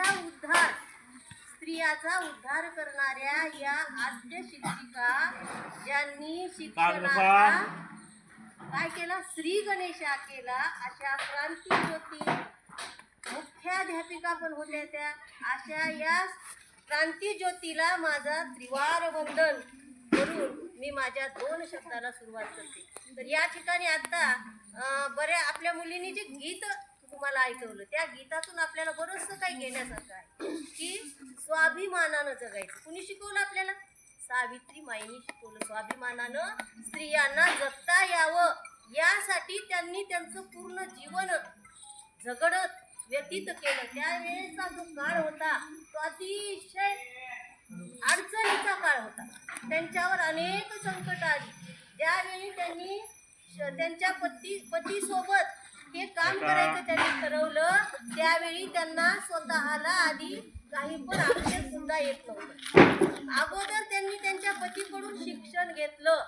स्त्रियांच्या उद्धार स्त्रियाचा उद्धार करणाऱ्या या आद्य शिक्षिका ज्यांनी शिक्षणाचा काय केला? श्री गणेशा केला. अशा क्रांती ज्योती मुख्याध्यापिका पण होत्या त्या. अशा या क्रांती ज्योतीला माझा त्रिवार वंदन करून मी माझ्या दोन शब्दाला सुरुवात करते. तर या ठिकाणी आता बऱ्या आपल्या मुलींनी जे गीत तुम्हाला ऐकवलं. त्या गीतातून आपल्याला बरंचसं काही घेण्यासारखं आहे. की स्वाभिमानानं जगायचं. कुणी शिकवलं आपल्याला? सावित्री माईनी शिकवलं. स्वाभिमानानं स्त्रियांना जगता यावं. यासाठी त्यांनी त्यांचं पूर्ण जीवन झगडत व्यतीत केलं. त्यावेळेचा जो काळ होता तो अतिशय अडचणीचा काळ होता. त्यांच्यावर अनेक संकट आली. त्यावेळी त्यांनी श- त्यांच्या पती पतीसोबत हे काम करायचं त्यांनी ठरवलं त्यावेळी त्यांना स्वतःला आधी काही पण अक्षर सुद्धा येत नव्हतं. अगोदर त्यांनी त्यांच्या पतीकडून शिक्षण घेतलं.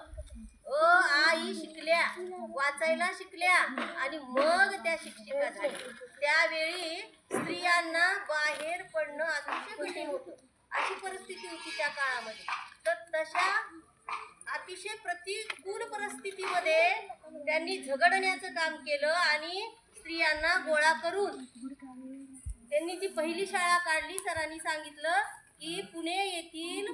अ आई शिकल्या वाचायला शिकल्या आणि मग त्या शिक्षिका झाल्या. त्यावेळी स्त्रियांना बाहेर पडणं अतिशय कठीण होतं. अशी परिस्थिती होती त्या काळामध्ये. तर तशा अतिशय प्रतिकूल परिस्थितीमध्ये त्यांनी झगडण्याचं काम केलं आणि स्त्रियांना गोळा करून त्यांनी ती पहिली शाळा काढली सरांनी सांगितलं की पुणे येथील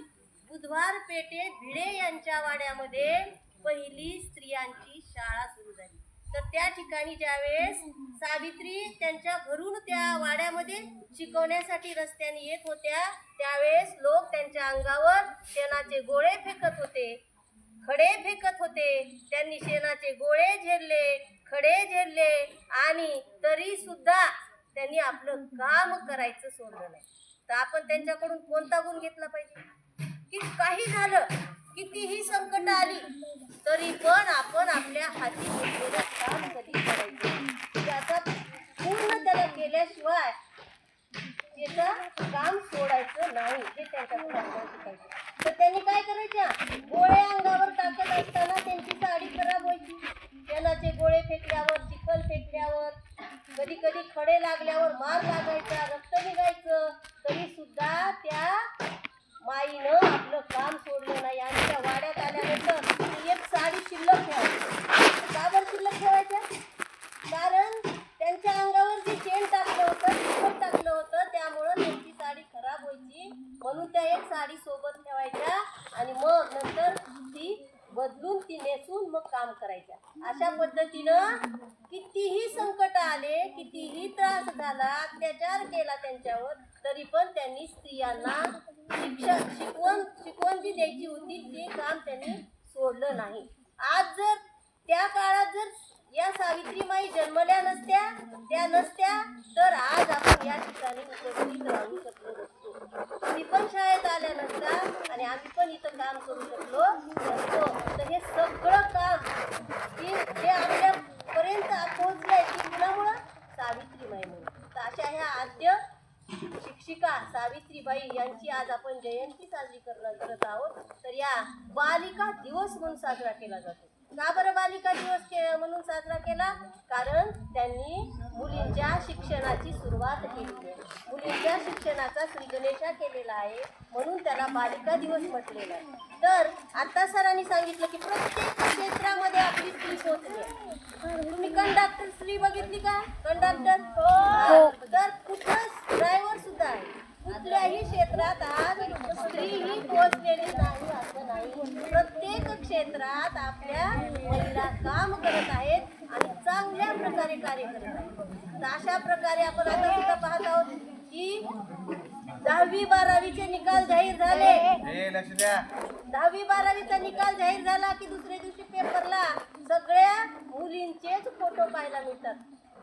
बुधवार पेठे भिडे यांच्या वाड्यामध्ये पहिली स्त्रियांची शाळा सुरू झाली. तर त्या ठिकाणी ज्यावेळेस सावित्री त्यांच्या घरून त्या वाड्यामध्ये शिकवण्यासाठी रस्त्याने येत होत्या त्यावेळेस लोक त्यांच्या अंगावर शेणाचे गोळे फेकत होते. खडे फेकत होते. त्यांनी शेणाचे गोळे झेरले खडे झेरले आणि तरी सुद्धा त्यांनी आपलं काम करायचं सोडलं नाही. तर आपण त्यांच्याकडून कोणता गुण घेतला पाहिजे? की काही झालं कितीही संकट आली तरी पण आपण आपल्या हाती घेतलेलं काम कधी करायचं म्हणजे त्याचा पूर्ण त्याला केल्याशिवाय त्याचं काम सोडायचं नाही हे त्यांच्याकडून आपण शिकायचं. तर त्यांनी काय करायच्या गोळे अंगावर टाकत असताना त्यांची साडी खराब व्हायची तेलाचे गोळे फेकल्यावर चिखल फेकल्यावर कधी लागल्यावर मार लागायचा रक्त निघायचं तरी सुद्धा त्या माईनं आपलं काम सोडलं नाही. आणि त्या वाड्यात आल्यानंतर एक साडी शिल्लक ठेवायची. का बरं शिल्लक ठेवायच्या? कारण त्यांच्या अंगावर जे चेन टाकलं होतं चिखल टाकलं होतं त्यामुळं त्यांची साडी खराब व्हायची. म्हणून त्या एक साडी सोबत ठेवायच्या आणि मग नंतर ती बदलून ती नेसून मग काम करायच्या. अशा पद्धतीनं कितीही संकट आले कितीही त्रास झाला अत्याचार केला त्यांच्यावर तरी पण त्यांनी स्त्रियांना शिक्षण शिकवण शिकवण जी द्यायची होती ते काम त्यांनी सोडलं नाही. आज जर त्या काळात जर या सावित्रीमाई जन्मल्या नसत्या त्या नसत्या तर आज आपण या ठिकाणी उपस्थित राहू शकलो नसतो आम्ही पण शाळेत आल्या नसता आणि आम्ही पण इथं काम करू शकलो नसतो तर हे सगळं काम की जे आपल्यापर्यंत पोहोचलंय ती कुणामुळं सावित्रीमाईमुळे तर अशा ह्या आद्य शिक्षिका सावित्रीबाई यांची आज आपण जयंती साजरी करणार करत आहोत. तर या बालिका दिवस म्हणून साजरा केला जातो. का बरं बालिका दिवस के म्हणून साजरा केला? कारण त्यांनी मुलींच्या शिक्षणाची सुरुवात केली आहे. मुलींच्या शिक्षणाचा श्री गणेशा केलेला आहे म्हणून त्याला बालिका दिवस म्हटलेला आहे. तर आता सरांनी सांगितलं की प्रत्येक क्षेत्रामध्ये आपली स्त्री पोहोचली तुम्ही कंडक्टर स्त्री बघितली का? कंडक्टर हो तर कुठं ड्रायव्हर सुद्धा आहे कुठल्याही क्षेत्रात आज स्त्री ही पोहोचलेली नाही असं नाही प्रत्येक क्षेत्रात आपल्या महिला काम करत आहेत आणि चांगल्या प्रकारे कार्य करत आहेत. अशा प्रकारे आपण आता सुद्धा पाहत आहोत की दहावी बारावीचे निकाल जाहीर झाले. दहावी बारावीचा निकाल जाहीर झाला की दुसऱ्या दिवशी पेपरला सगळ्या मुलींचेच फोटो पाहायला मिळतात.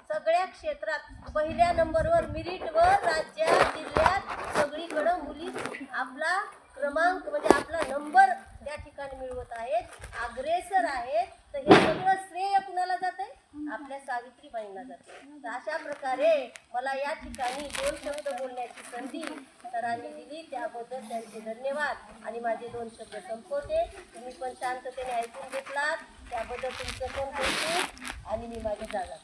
सगळ्या क्षेत्रात पहिल्या नंबरवर मेरिटवर राज्यात जिल्ह्यात सगळीकडं मुली आपला क्रमांक म्हणजे आपला नंबर ठिकाणी आहेत अग्रेसर आहेत तर हे सगळं श्रेय कुणाला जात आहे आपल्या सावित्रीबाईंना जाते तर अशा प्रकारे मला या ठिकाणी दोन शब्द बोलण्याची संधी सरांनी दिली. त्याबद्दल त्यांचे धन्यवाद. आणि माझे दोन शब्द संपवते. तुम्ही पण शांततेने ऐकून घेतलात. त्याबद्दल तुमचं पण कौतुक आणि मी माझी जागा